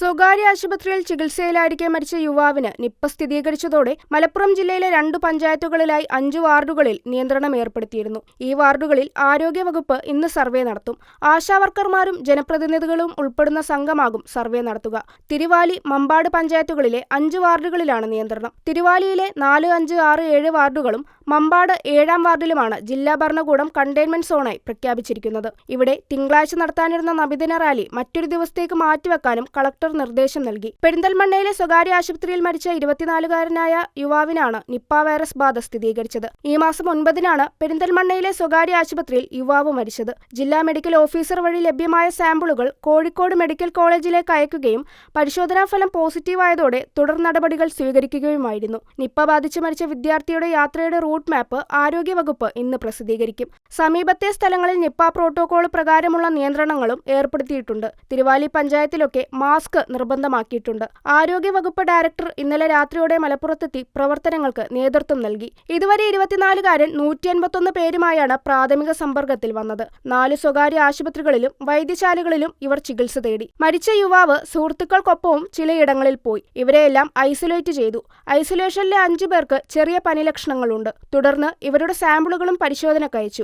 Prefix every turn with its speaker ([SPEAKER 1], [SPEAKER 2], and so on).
[SPEAKER 1] സ്വകാര്യ ആശുപത്രിയിൽ ചികിത്സയിലായിരിക്കെ മരിച്ച യുവാവിന് നിപ്പ സ്ഥിരീകരിച്ചതോടെ മലപ്പുറം ജില്ലയിലെ രണ്ടു പഞ്ചായത്തുകളിലായി അഞ്ച് വാർഡുകളിൽ നിയന്ത്രണം ഏർപ്പെടുത്തിയിരുന്നു. ഈ വാർഡുകളിൽ ആരോഗ്യവകുപ്പ് ഇന്ന് സർവേ നടത്തും. ആശാവർക്കർമാരും ജനപ്രതിനിധികളും ഉൾപ്പെടുന്ന സംഘമാകും സർവേ നടത്തുക. തിരുവാലി മമ്പാട് പഞ്ചായത്തുകളിലെ അഞ്ച് വാർഡുകളിലാണ് നിയന്ത്രണം. തിരുവാലിയിലെ നാല് അഞ്ച് ആറ് ഏഴ് വാർഡുകളും മമ്പാട് ഏഴാം വാർഡിലുമാണ് ജില്ലാ ഭരണകൂടം കണ്ടെയ്ൻമെന്റ് സോണായി പ്രഖ്യാപിച്ചിരിക്കുന്നത്. ഇവിടെ തിങ്കളാഴ്ച നടത്താനിരുന്ന നബിദിന റാലി മറ്റൊരു ദിവസത്തേക്ക് മാറ്റിവെക്കാനും കളക്ടർ നിർദ്ദേശം നൽകി. പെരിന്തൽമണ്ണയിലെ സ്വകാര്യ ആശുപത്രിയിൽ മരിച്ച ഇരുപത്തിനാലുകാരനായ യുവാവിനാണ് നിപ്പ വൈറസ് ബാധ സ്ഥിരീകരിച്ചത്. ഈ മാസം ഒൻപതിനാണ് പെരിന്തൽമണ്ണയിലെ സ്വകാര്യ ആശുപത്രിയിൽ യുവാവ് മരിച്ചത്. ജില്ലാ മെഡിക്കൽ ഓഫീസർ വഴി ലഭ്യമായ സാമ്പിളുകൾ കോഴിക്കോട് മെഡിക്കൽ കോളേജിലേക്ക് അയക്കുകയും പരിശോധനാ ഫലം പോസിറ്റീവായതോടെ തുടർ നടപടികൾ സ്വീകരിക്കുകയുമായിരുന്നു. നിപ്പ ബാധിച്ച് മരിച്ച വിദ്യാർത്ഥിയുടെ യാത്രയുടെ റൂട്ട് മാപ്പ് ആരോഗ്യവകുപ്പ് ഇന്ന് പ്രസിദ്ധീകരിക്കും. സമീപത്തെ സ്ഥലങ്ങളിൽ നിപ്പ പ്രോട്ടോകോൾ പ്രകാരമുള്ള നിയന്ത്രണങ്ങളും ഏർപ്പെടുത്തിയിട്ടുണ്ട്. തിരുവാലി പഞ്ചായത്തിലൊക്കെ മാസ്ക് നിർബന്ധമാക്കിയിട്ടുണ്ട്. ആരോഗ്യവകുപ്പ് ഡയറക്ടർ ഇന്നലെ രാത്രിയോടെ മലപ്പുറത്തെത്തി പ്രവർത്തനങ്ങൾക്ക് നേതൃത്വം നൽകി. ഇതുവരെ ഇരുപത്തിനാലുകാരൻ നൂറ്റി അൻപത്തൊന്ന് പേരുമായാണ് പ്രാഥമിക സമ്പർക്കത്തിൽ വന്നത്. നാല് സ്വകാര്യ ആശുപത്രികളിലും വൈദ്യശാലകളിലും ഇവർ ചികിത്സ തേടി. മരിച്ച യുവാവ് സുഹൃത്തുക്കൾക്കൊപ്പവും ചിലയിടങ്ങളിൽ പോയി. ഇവരെയെല്ലാം ഐസൊലേറ്റ് ചെയ്തു. ഐസൊലേഷനിലെ അഞ്ചു പേർക്ക് ചെറിയ പനി ലക്ഷണങ്ങളുണ്ട് തുടർന്ന് ഇവരുടെ സാമ്പിളുകളും പരിശോധനക്കയച്ചു.